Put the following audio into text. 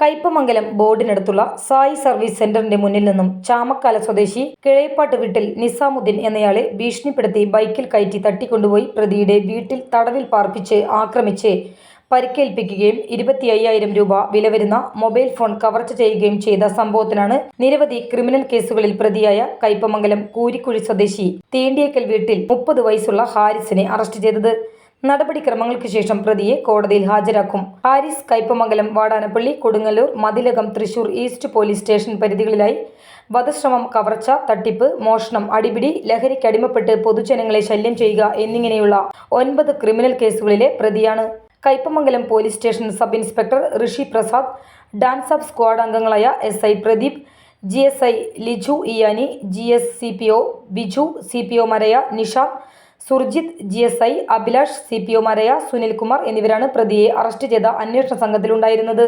Kaipamangalam ബോർഡിനടുത്തുള്ള Sai service സെന്ററിന്റെ മുന്നിൽ നിന്നും ചാമക്കാല സ്വദേശി കിഴയപ്പാട്ട് വീട്ടിൽ നിസാമുദ്ദീൻ എന്നയാളെ ഭീഷണിപ്പെടുത്തി ബൈക്കിൽ കയറ്റി തട്ടിക്കൊണ്ടുപോയി പ്രതിയുടെ വീട്ടിൽ തടവിൽ പാർപ്പിച്ച് ആക്രമിച്ച് പരിക്കേൽപ്പിക്കുകയും ഇരുപത്തി അയ്യായിരം രൂപ വില വരുന്ന മൊബൈൽ ഫോൺ കവർച്ച ചെയ്യുകയും ചെയ്ത സംഭവത്തിനാണ് നിരവധി ക്രിമിനൽ കേസുകളിൽ പ്രതിയായ കയ്പമംഗലം കൂരിക്കുഴി സ്വദേശി തേണ്ടിയേക്കൽ വീട്ടിൽ മുപ്പത് വയസ്സുള്ള ഹാരിസിനെ അറസ്റ്റ് ചെയ്തത്. നടപടിക്രമങ്ങൾക്ക് ശേഷം പ്രതിയെ കോടതിയിൽ ഹാജരാക്കും. Haris Kaipamangalam Vadanappally Kodungallur Mathilakam Thrissur east police station പരിധികളിലായി വധശ്രമം കവർച്ച തട്ടിപ്പ് മോഷണം അടിപിടി ലഹരിക്കടിമപ്പെട്ട് പൊതുജനങ്ങളെ ശല്യം ചെയ്യുക എന്നിങ്ങനെയുള്ള ഒൻപത് ക്രിമിനൽ കേസുകളിലെ പ്രതിയാണ്. Kaipamangalam police station sub inspector Rishi Prasad DANSAF squad അംഗങ്ങളായ S I Pradeep G S I Liju ഇയാനി G S C P O Biju C P ഒമാരായ Nishad Surjith G S I Abhilash C P ഒമാരായ Sunilkumar എന്നിവരാണ് പ്രതിയെ arrest ചെയ്ത അന്വേഷണ സംഘത്തിലുണ്ടായിരുന്നത്.